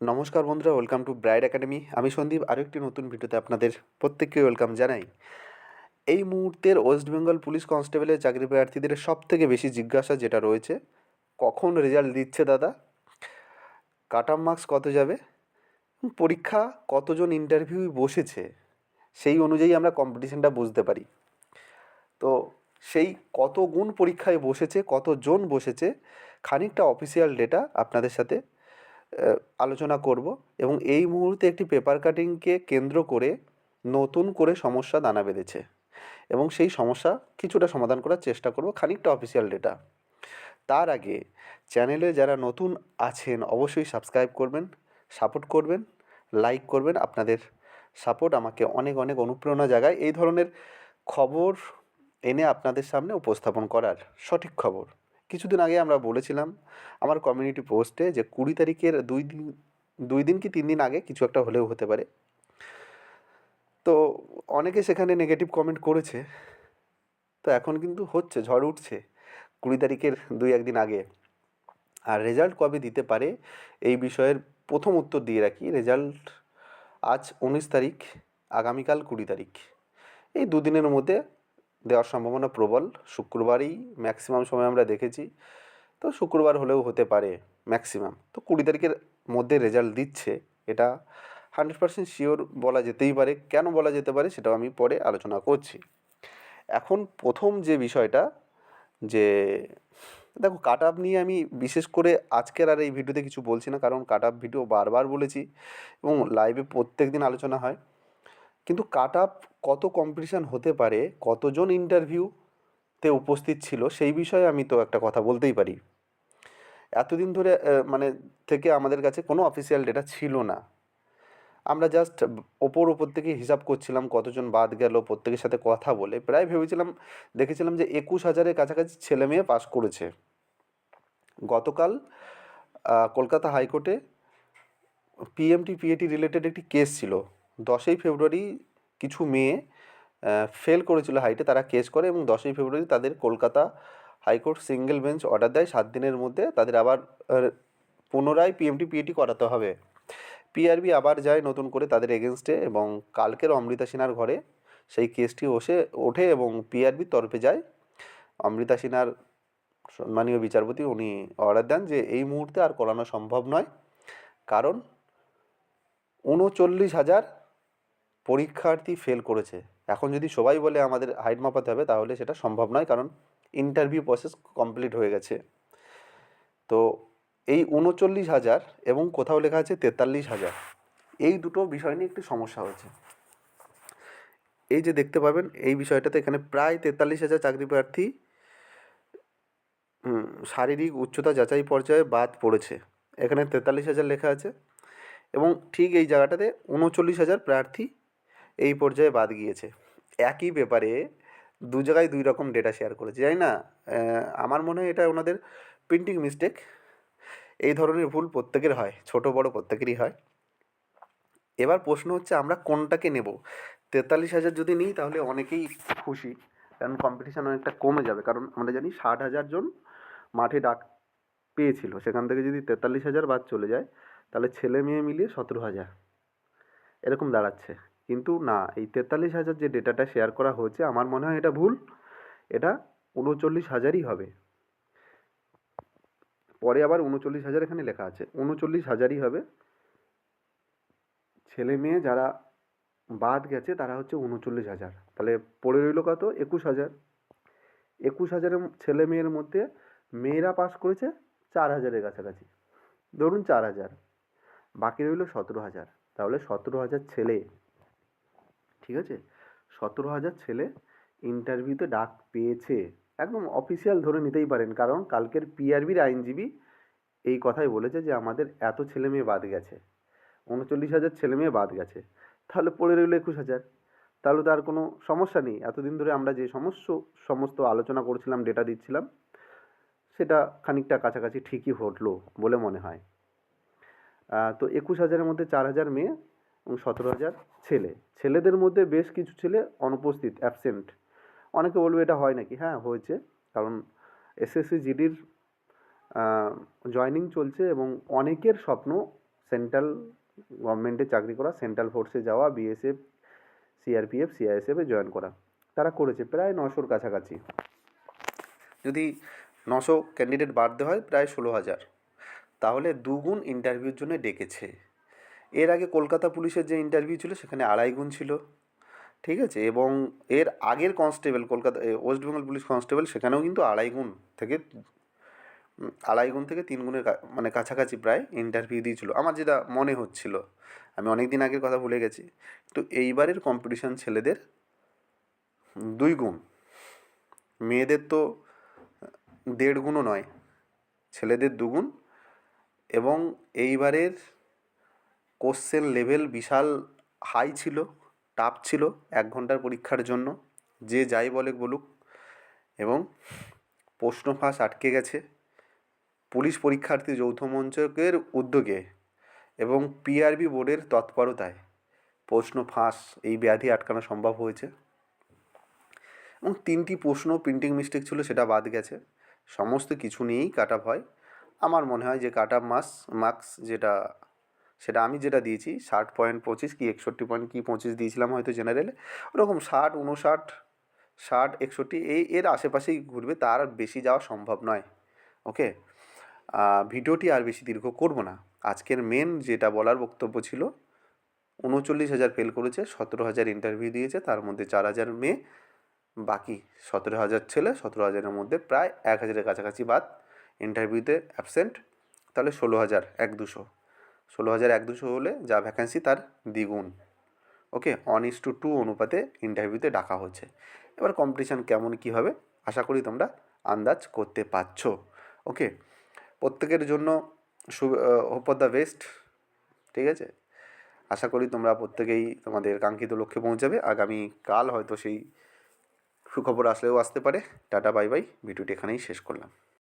নমস্কার বন্ধুরা welcome to bride academy আমি সন্দীপ, আরও একটি নতুন ভিডিওতে আপনাদের প্রত্যেককে ওয়েলকাম জানাই। এই মুহূর্তের ওয়েস্ট বেঙ্গল পুলিশ কনস্টেবলের চাকরি প্রার্থীদের সব থেকে বেশি জিজ্ঞাসা যেটা রয়েছে, কখন রেজাল্ট দিচ্ছে দাদা? কাট অফ মার্কস কত যাবে? পরীক্ষা কতজন ইন্টারভিউ বসেছে? সেই অনুযায়ী আমরা কম্পিটিশনটা বুঝতে পারি। তো সেই কত গুণ পরীক্ষায় বসেছে, কতজন বসেছে, খানিকটা অফিসিয়াল ডেটা আপনাদের সাথে আলোচনা করব এবং এই মুহূর্তে একটি পেপার কাটিংকে কেন্দ্র করে নতুন করে সমস্যা দানা বেঁধেছে এবং সেই সমস্যা কিছুটা সমাধান করার চেষ্টা করব খানিকটা অফিসিয়াল ডেটা তার আগে চ্যানেলে যারা নতুন আছেন অবশ্যই সাবস্ক্রাইব করবেন সাপোর্ট করবেন লাইক করবেন। আপনাদের সাপোর্ট আমাকে অনেক অনেক অনুপ্রেরণা জাগায় এই ধরনের খবর এনে আপনাদের সামনে উপস্থাপন করার সঠিক খবর। কিছুদিন আগে আমরা বলেছিলাম আমার কমিউনিটি পোস্টে যে কুড়ি তারিখের দুই দিন দুই দিন কি তিন দিন আগে কিছু একটা হলেও হতে পারে। তো অনেকে সেখানে নেগেটিভ কমেন্ট করেছে। তো এখন কিন্তু হচ্ছে, ঝড় উঠছে কুড়ি তারিখের দুই একদিন আগে। আর রেজাল্ট কবে দিতে পারে এই বিষয়ের প্রথম উত্তর দিয়ে রাখি। রেজাল্ট আজ উনিশ তারিখ, আগামীকাল কুড়ি তারিখ। এই দুদিনের মধ্যে দেওয়ার সম্ভাবনা প্রবল। শুক্রবারই ম্যাক্সিমাম সময় আমরা দেখেছি। তো শুক্রবার হলেও হতে পারে ম্যাক্সিমাম তো কুড়ি তারিখের মধ্যে রেজাল্ট দিচ্ছে। এটা হান্ড্রেড পার্সেন্ট শিওর বলা যেতেই পারে। কেন বলা যেতে পারে সেটাও আমি পরে আলোচনা করছি। এখন প্রথম যে বিষয়টা, যে দেখো কাট আপ নিয়ে আমি বিশেষ করে আজকের আর এই ভিডিওতে কিছু বলছি না, কারণ কাট আপ ভিডিও বারবার বলেছি এবং লাইভে প্রত্যেক দিন আলোচনা হয়। কিন্তু কাট আপ কত কম্পিটিশান হতে পারে, কতজন ইন্টারভিউতে উপস্থিত ছিল, সেই বিষয়ে আমি তো একটা কথা বলতেই পারি। এতদিন ধরে মানে থেকে আমাদের কাছে কোনো অফিসিয়াল ডেটা ছিল না। আমরা জাস্ট ওপর ওপর থেকে হিসাব করছিলাম, কতজন বাদ গেল, প্রত্যেকের সাথে কথা বলে। প্রায় ভেবেছিলাম, দেখেছিলাম যে একুশ হাজারের কাছাকাছি ছেলে মেয়ে পাস করেছে। গতকাল কলকাতা হাইকোর্টে পিএমটি পিএটি রিলেটেড একটি কেস ছিল। দশই ফেব্রুয়ারি কিছু মেয়ে ফেল করেছিল হাইটে তারা কেস করে এবং দশই ফেব্রুয়ারি তাদের Kolkata high court single bench order দেয়। সাত দিনের মধ্যে তাদের আবার পুনরায় পিএমটি পিএটি করাতে হবে। পিআরবি আবার যায় নতুন করে তাদের এগেনস্টে এবং কালকের অমৃতা সিনহার ঘরে সেই কেসটি ওসে ওঠে এবং পিআরবির তরফে যায়। অমৃতা সিনহার সম্মানীয় বিচারপতি উনি অর্ডার দেন যে এই মুহূর্তে আর করানো সম্ভব নয়। কারণ উনচল্লিশ হাজার পরীক্ষার্থী ফেল করেছে। এখন যদি সবাই বলে আমাদের হাইট মাপাতে হবে, তাহলে সেটা সম্ভব নয়, কারণ ইন্টারভিউ প্রসেস কমপ্লিট হয়ে গেছে। তো এই উনচল্লিশ হাজার এবং কোথাও লেখা আছে তেতাল্লিশ হাজার, এই দুটো বিষয় নিয়ে একটি সমস্যা হয়েছে। এই যে দেখতে পাবেন, এই বিষয়টাতে এখানে প্রায় তেতাল্লিশ হাজার চাকরি প্রার্থী শারীরিক উচ্চতা যাচাই পর্যায়ে বাদ পড়েছে। এখানে তেতাল্লিশ হাজার লেখা আছে এবং ঠিক এই জায়গাটাতে উনচল্লিশ হাজার প্রার্থী এই পর্যায়ে বাদ গিয়েছে। একই ব্যাপারে দু জায়গায় দুই রকম ডেটা শেয়ার করেছে জানি না আমার মনে হয় এটা ওনাদের প্রিন্টিং মিস্টেক এই ধরনের ভুল প্রত্যেকের হয়, ছোট, বড় প্রত্যেকেরই হয়। এবার প্রশ্ন হচ্ছে, আমরা কোনটাকে নেব? তেতাল্লিশ হাজার যদি নিই, তাহলে অনেকেই খুশি, কারণ কম্পিটিশান অনেকটা কমে যাবে। কারণ আমরা জানি ষাট হাজার জন মাঠে ডাক পেয়েছিল, সেখান থেকে যদি তেতাল্লিশ হাজার বাদ চলে যায়, তাহলে ছেলে মেয়ে মিলিয়ে সতেরো হাজার। এরকম দাঁড়াচ্ছে। কিন্তু না, এই তেতাল্লিশ হাজার যে ডেটাটা শেয়ার করা হয়েছে, আমার মনে হয় এটা ভুল। এটা উনচল্লিশ হাজারই হবে। পরে আবার উনচল্লিশ হাজার এখানে লেখা আছে। উনচল্লিশ হাজারই হবে। ছেলে মেয়ে যারা বাদ গেছে, তারা হচ্ছে উনচল্লিশ হাজার। তাহলে পড়ে রইল কত? একুশ হাজার। একুশ হাজারের ছেলে মেয়ের মধ্যে মেয়েরা পাস করেছে চার হাজারের কাছাকাছি। ধরুন চার হাজার। বাকি রইল সতেরো হাজার। তাহলে সতেরো হাজার ছেলে। ঠিক আছে? সতেরো হাজার ছেলে ইন্টারভিউতে ডাক পেয়েছে। একদম অফিসিয়াল ধরে নিতেই পারেন, কারণ কালকের পিআরবির আইনজীবী এই কথাই বলেছে যে, আমাদের এত ছেলে মেয়ে বাদ গেছে। উনচল্লিশ হাজার ছেলে মেয়ে বাদ গেছে। তাহলে পড়ে রইল একুশ হাজার। তাহলে তো আর কোনো সমস্যা নেই। এতদিন ধরে আমরা যে সমস্ত সমস্ত আলোচনা করছিলাম ডেটা দিচ্ছিলাম, সেটা খানিকটা কাছাকাছি ঠিকই ঘটলো বলে মনে হয়। তো একুশ হাজারের মধ্যে চার হাজার মেয়ে এবং সতেরো হাজার ছেলে। ছেলেদের মধ্যে বেশ কিছু ছেলে অনুপস্থিত অ্যাবসেন্ট অনেকে বলবে এটা হয় নাকি? হ্যাঁ হয়েছে। কারণ এসএসসি জিডির জয়নিং চলছে এবং অনেকের স্বপ্ন সেন্ট্রাল গভর্নমেন্টে চাকরি করা সেন্ট্রাল ফোর্সে যাওয়া বিএসএফ সিআরপিএফ সিআইএসএফে জয়েন করা। তারা করেছে প্রায় নশোর কাছাকাছি। যদি নশো ক্যান্ডিডেট বাড়তে হয়, প্রায় ষোলো হাজার। তাহলে দুগুণ ইন্টারভিউর জন্য ডেকেছে। এর আগে কলকাতা পুলিশের যে ইন্টারভিউ ছিল, সেখানে আড়াই গুণ ছিল। ঠিক আছে? এবং এর আগের constable Kolkata West Bengal police constable সেখানেও কিন্তু আড়াই গুণ থেকে আড়াই গুণ থেকে তিন গুণের মানে কাছাকাছি প্রায় ইন্টারভিউ দিয়েছিল। আমার যেটা মনে হচ্ছিল, আমি অনেক দিন আগের কথা ভুলে গেছি তো এইবারের কম্পিটিশান ছেলেদের দুই গুণ। মেয়েদের তো, দেড় গুণও নয়, ছেলেদের দুগুণ এবং এইবারের কোশ্চেন লেভেল বিশাল হাই ছিল, টাফ ছিল এক ঘণ্টার পরীক্ষার জন্য, যে যাই বলে বলুক। এবং প্রশ্ন ফাঁস আটকে গেছে পুলিশ পরীক্ষার্থী যৌথ মঞ্চকের উদ্যোগে এবং পিআরবি বোর্ডের তৎপরতায়। প্রশ্ন ফাঁস, এই ব্যাধি আটকানো সম্ভব হয়েছে। এবং তিনটি প্রশ্ন প্রিন্টিং মিস্টেক ছিল, সেটা বাদ গেছে। সমস্ত কিছু নিয়েই কাট হয়। আমার মনে হয় যে কাট মাস মার্কস যেটা সেটা আমি যেটা দিয়েছি, ষাট পয়েন্ট পঁচিশ কি একষট্টি পয়েন্ট কি পঁচিশ দিয়েছিলাম হয়তো জেনারেলে ওরকম ষাট উনষাট ষাট, একষট্টি এই এর আশেপাশেই ঘুরবে, তার বেশি যাওয়া সম্ভব নয়। ওকে? ভিডিওটি আর বেশি দীর্ঘ করব না। আজকের মেন যেটা বলার বক্তব্য ছিল উনচল্লিশ হাজার ফেল করেছে, সতেরো হাজার ইন্টারভিউ দিয়েছে, তার মধ্যে চার হাজার মেয়ে, বাকি সতেরো হাজার ছেলে, সতেরো হাজারের মধ্যে প্রায় এক হাজারের কাছাকাছি বাদ ইন্টারভিউতে অ্যাবসেন্ট তাহলে ষোলো হাজার, এক দুশো। ষোলো হাজার এক দুশো হলে যা ভ্যাকেন্সি তার দ্বিগুণ। Okay one is to two অনুপাতে ইন্টারভিউতে ডাকা হচ্ছে। এবার কম্পিটিশান কেমন কী হবে? আশা করি তোমরা আন্দাজ করতে পারছ। ওকে প্রত্যেকের জন্য হোপ অফ দ্য বেস্ট ঠিক আছে? আশা করি তোমরা প্রত্যেকেই তোমাদের কাঙ্ক্ষিত লক্ষ্যে পৌঁছাবে। আগামী কাল হয়তো সেই সুখবর আসলেও আসতে পারে। টাটা বাই বাই ভিডিওটি এখানেই শেষ করলাম।